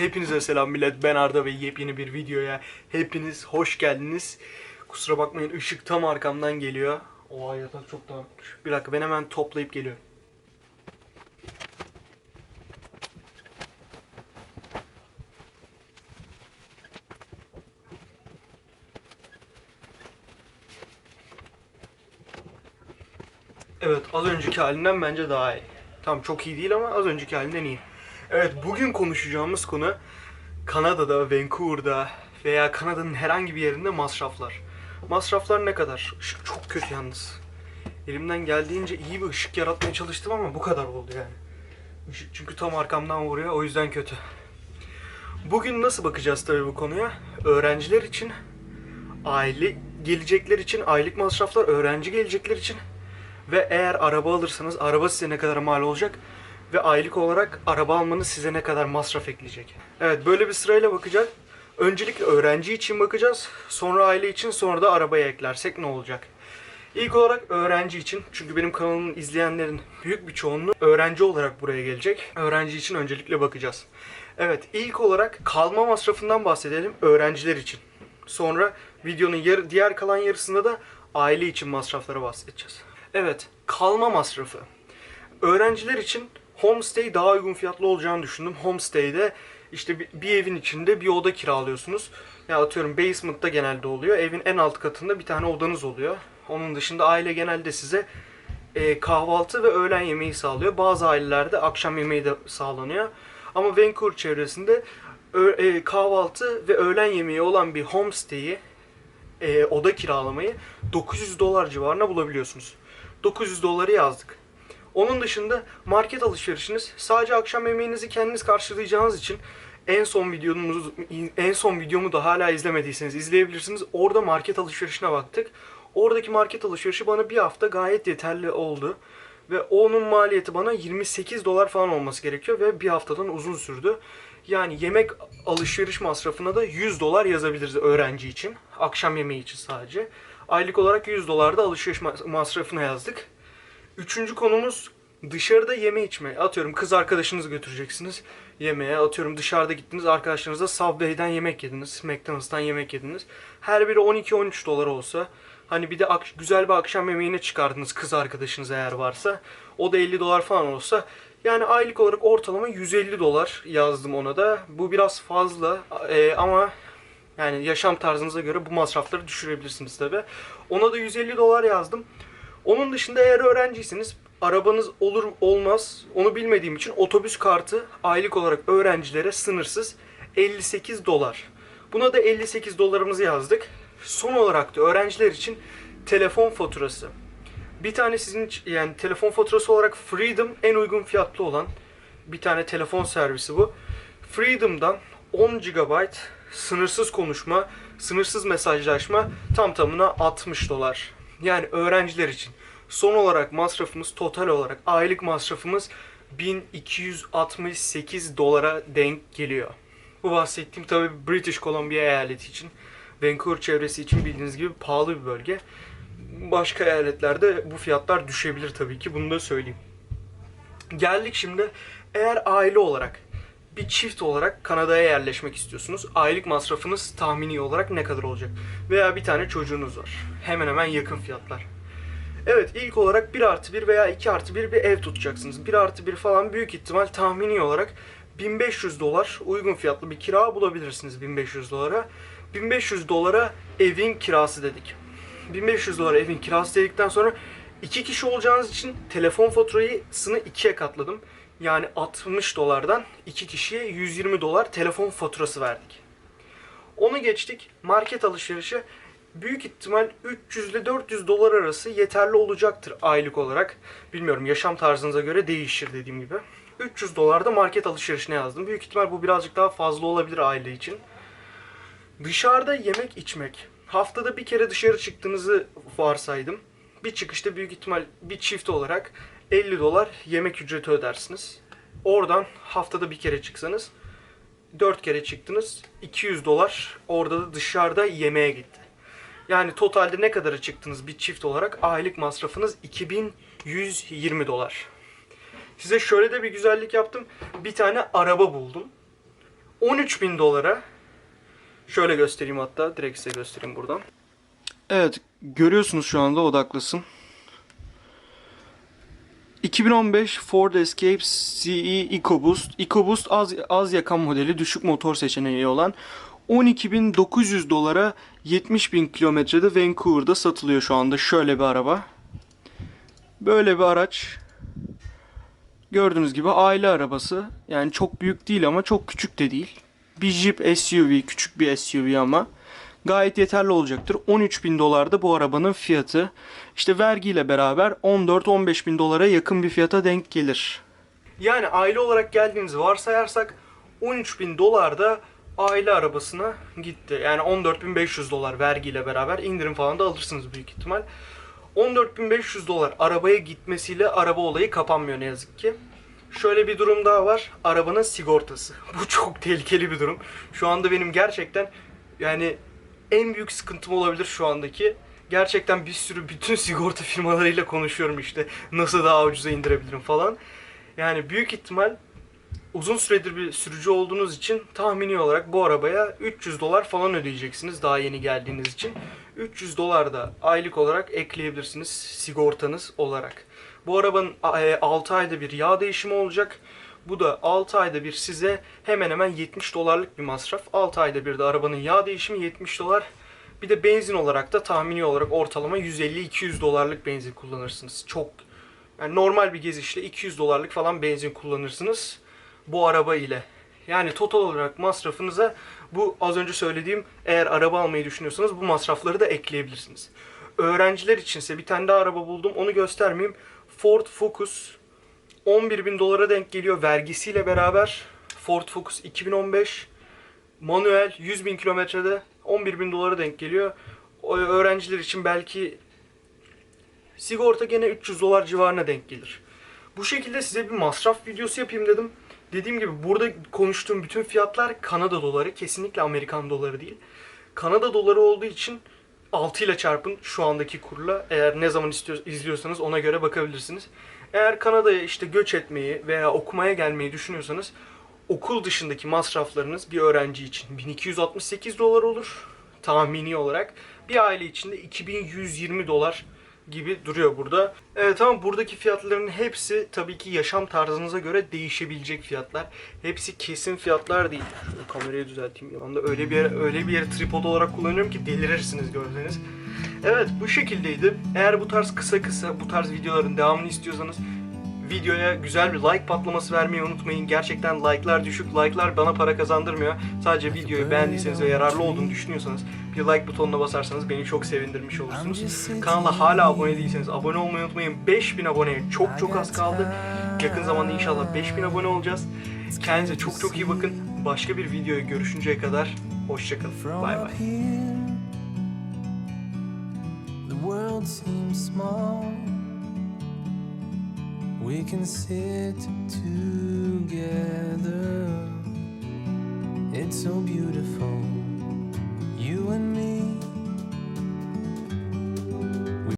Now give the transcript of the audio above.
Hepinize selam millet. Ben Arda ve yepyeni bir videoya hepiniz hoş geldiniz. Kusura bakmayın ışık tam arkamdan geliyor. Oha yatak çok dağınıkmış. Bir dakika ben hemen toplayıp geliyorum. Evet az önceki halinden bence daha iyi. Tam çok iyi değil ama az önceki halinden iyi. Evet bugün konuşacağımız konu Kanada'da, Vancouver'da veya Kanada'nın herhangi bir yerinde masraflar. Masraflar ne kadar? Işık çok kötü yalnız. Elimden geldiğince iyi bir ışık yaratmaya çalıştım ama bu kadar oldu yani. Işık çünkü tam arkamdan vuruyor o yüzden kötü. Bugün nasıl bakacağız tabii bu konuya? Öğrenciler için, aile gelecekler için, aylık masraflar, öğrenci gelecekler için ve eğer araba alırsanız araba size ne kadar mal olacak ve aylık olarak araba almanız size ne kadar masraf ekleyecek. Evet böyle bir sırayla bakacağız. Öncelikle öğrenci için bakacağız. Sonra aile için sonra da arabaya eklersek ne olacak? İlk olarak öğrenci için çünkü benim kanalımın izleyenlerin büyük bir çoğunluğu öğrenci olarak buraya gelecek. Öğrenci için öncelikle bakacağız. Evet ilk olarak kalma masrafından bahsedelim öğrenciler için. Sonra videonun yarı, diğer kalan yarısında da aile için masraflara bahsedeceğiz. Evet, kalma masrafı. Öğrenciler için homestay daha uygun fiyatlı olacağını düşündüm. Homestay'de işte bir, evin içinde bir oda kiralıyorsunuz. Ya atıyorum basement'ta genelde oluyor. Evin en alt katında bir tane odanız oluyor. Onun dışında aile genelde size e, kahvaltı ve öğlen yemeği sağlıyor. Bazı ailelerde akşam yemeği de sağlanıyor. Ama Vancouver çevresinde e, kahvaltı ve öğlen yemeği olan bir homestay'i e, oda kiralamayı 900 dolar civarına bulabiliyorsunuz. 900 doları yazdık. Onun dışında market alışverişiniz sadece akşam yemeğinizi kendiniz karşılayacağınız için en son videomuz en son videomu da hala izlemediyseniz izleyebilirsiniz. Orada market alışverişine baktık. Oradaki market alışverişi bana bir hafta gayet yeterli oldu. Ve onun maliyeti bana 28 dolar falan olması gerekiyor ve bir haftadan uzun sürdü. Yani yemek alışveriş masrafına da 100 dolar yazabiliriz öğrenci için. Akşam yemeği için sadece. Aylık olarak 100 dolar da alışveriş ma- masrafına yazdık. Üçüncü konumuz dışarıda yeme içme. Atıyorum kız arkadaşınızı götüreceksiniz yemeğe. Atıyorum dışarıda gittiniz arkadaşlarınızla Subway'den yemek yediniz. McDonald's'tan yemek yediniz. Her biri 12-13 dolar olsa. Hani bir de güzel bir akşam yemeğine çıkardınız kız arkadaşınız eğer varsa. O da 50 dolar falan olsa. Yani aylık olarak ortalama 150 dolar yazdım ona da. Bu biraz fazla Ee, ama yani yaşam tarzınıza göre bu masrafları düşürebilirsiniz tabi. Ona da 150 dolar yazdım. Onun dışında eğer öğrenciyseniz arabanız olur olmaz onu bilmediğim için otobüs kartı aylık olarak öğrencilere sınırsız 58 dolar. Buna da 58 dolarımızı yazdık. Son olarak da öğrenciler için telefon faturası. Bir tane sizin yani telefon faturası olarak Freedom en uygun fiyatlı olan bir tane telefon servisi bu. Freedom'dan 10 GB sınırsız konuşma, sınırsız mesajlaşma tam tamına 60 dolar. Yani öğrenciler için. Son olarak masrafımız total olarak aylık masrafımız 1268 dolara denk geliyor. Bu bahsettiğim tabi British Columbia eyaleti için. Vancouver çevresi için bildiğiniz gibi pahalı bir bölge. Başka eyaletlerde bu fiyatlar düşebilir tabii ki bunu da söyleyeyim. Geldik şimdi eğer aile olarak bir çift olarak Kanada'ya yerleşmek istiyorsunuz. Aylık masrafınız tahmini olarak ne kadar olacak? Veya bir tane çocuğunuz var. Hemen hemen yakın fiyatlar. Evet ilk olarak 1 artı 1 veya 2 artı 1 bir ev tutacaksınız. 1 artı 1 falan büyük ihtimal tahmini olarak 1500 dolar uygun fiyatlı bir kira bulabilirsiniz 1500 dolara. 1500 dolara evin kirası dedik. 1500 dolar evin kirası dedikten sonra iki kişi olacağınız için telefon faturasını ikiye katladım. Yani 60 dolardan iki kişiye 120 dolar telefon faturası verdik. Onu geçtik. Market alışverişi büyük ihtimal 300 ile 400 dolar arası yeterli olacaktır aylık olarak. Bilmiyorum yaşam tarzınıza göre değişir dediğim gibi. 300 dolar da market alışverişine yazdım. Büyük ihtimal bu birazcık daha fazla olabilir aile için. Dışarıda yemek içmek. Haftada bir kere dışarı çıktığınızı varsaydım. Bir çıkışta büyük ihtimal bir çift olarak 50 dolar yemek ücreti ödersiniz. Oradan haftada bir kere çıksanız 4 kere çıktınız 200 dolar orada da dışarıda yemeğe gitti. Yani totalde ne kadara çıktınız bir çift olarak aylık masrafınız 2120 dolar. Size şöyle de bir güzellik yaptım. Bir tane araba buldum. 13 bin dolara şöyle göstereyim hatta direkt size göstereyim buradan. Evet görüyorsunuz şu anda odaklısın. 2015 Ford Escape CE EcoBoost. EcoBoost az, az yakan modeli düşük motor seçeneği olan 12.900 dolara 70.000 kilometrede Vancouver'da satılıyor şu anda. Şöyle bir araba. Böyle bir araç. Gördüğünüz gibi aile arabası. Yani çok büyük değil ama çok küçük de değil. Bir Jeep SUV, küçük bir SUV ama gayet yeterli olacaktır. 13 bin dolar da bu arabanın fiyatı. İşte vergiyle beraber 14-15 bin dolara yakın bir fiyata denk gelir. Yani aile olarak geldiğinizi varsayarsak 13 bin dolar da aile arabasına gitti. Yani 14.500 dolar vergiyle beraber indirim falan da alırsınız büyük ihtimal. 14.500 dolar arabaya gitmesiyle araba olayı kapanmıyor ne yazık ki. Şöyle bir durum daha var. Arabanın sigortası. Bu çok tehlikeli bir durum. Şu anda benim gerçekten yani en büyük sıkıntım olabilir şu andaki. Gerçekten bir sürü bütün sigorta firmalarıyla konuşuyorum işte. Nasıl daha ucuza indirebilirim falan. Yani büyük ihtimal uzun süredir bir sürücü olduğunuz için tahmini olarak bu arabaya 300 dolar falan ödeyeceksiniz daha yeni geldiğiniz için. 300 dolar da aylık olarak ekleyebilirsiniz sigortanız olarak. Bu arabanın 6 ayda bir yağ değişimi olacak. Bu da 6 ayda bir size hemen hemen 70 dolarlık bir masraf. 6 ayda bir de arabanın yağ değişimi 70 dolar. Bir de benzin olarak da tahmini olarak ortalama 150-200 dolarlık benzin kullanırsınız. Çok yani normal bir gezişle 200 dolarlık falan benzin kullanırsınız bu araba ile. Yani total olarak masrafınıza bu az önce söylediğim eğer araba almayı düşünüyorsanız bu masrafları da ekleyebilirsiniz. Öğrenciler içinse bir tane daha araba buldum onu göstermeyeyim. Ford Focus 11 bin dolara denk geliyor vergisiyle beraber. Ford Focus 2015 manuel 100 bin kilometrede 11 bin dolara denk geliyor. O öğrenciler için belki sigorta gene 300 dolar civarına denk gelir. Bu şekilde size bir masraf videosu yapayım dedim. Dediğim gibi burada konuştuğum bütün fiyatlar Kanada doları. Kesinlikle Amerikan doları değil. Kanada doları olduğu için 6 ile çarpın şu andaki kurla. Eğer ne zaman istiyor, izliyorsanız ona göre bakabilirsiniz. Eğer Kanada'ya işte göç etmeyi veya okumaya gelmeyi düşünüyorsanız okul dışındaki masraflarınız bir öğrenci için 1268 dolar olur tahmini olarak. Bir aile için de 2120 dolar gibi duruyor burada. Evet ama buradaki fiyatların hepsi tabii ki yaşam tarzınıza göre değişebilecek fiyatlar. Hepsi kesin fiyatlar değil. Şu kamerayı düzelteyim. Ya da öyle bir yere, öyle bir yere tripod olarak kullanıyorum ki delirirsiniz görseniz. Evet bu şekildeydi. Eğer bu tarz kısa kısa bu tarz videoların devamını istiyorsanız videoya güzel bir like patlaması vermeyi unutmayın. Gerçekten like'lar düşük. Like'lar bana para kazandırmıyor. Sadece videoyu beğendiyseniz ve yararlı olduğunu düşünüyorsanız bir like butonuna basarsanız beni çok sevindirmiş olursunuz. Kanala hala abone değilseniz abone olmayı unutmayın. 5000 aboneye çok çok az kaldı. Yakın zamanda inşallah 5000 abone olacağız. Kendinize çok çok iyi bakın. Başka bir videoya görüşünceye kadar hoşçakalın. Bay bay. world seems small. We can sit together. It's so beautiful,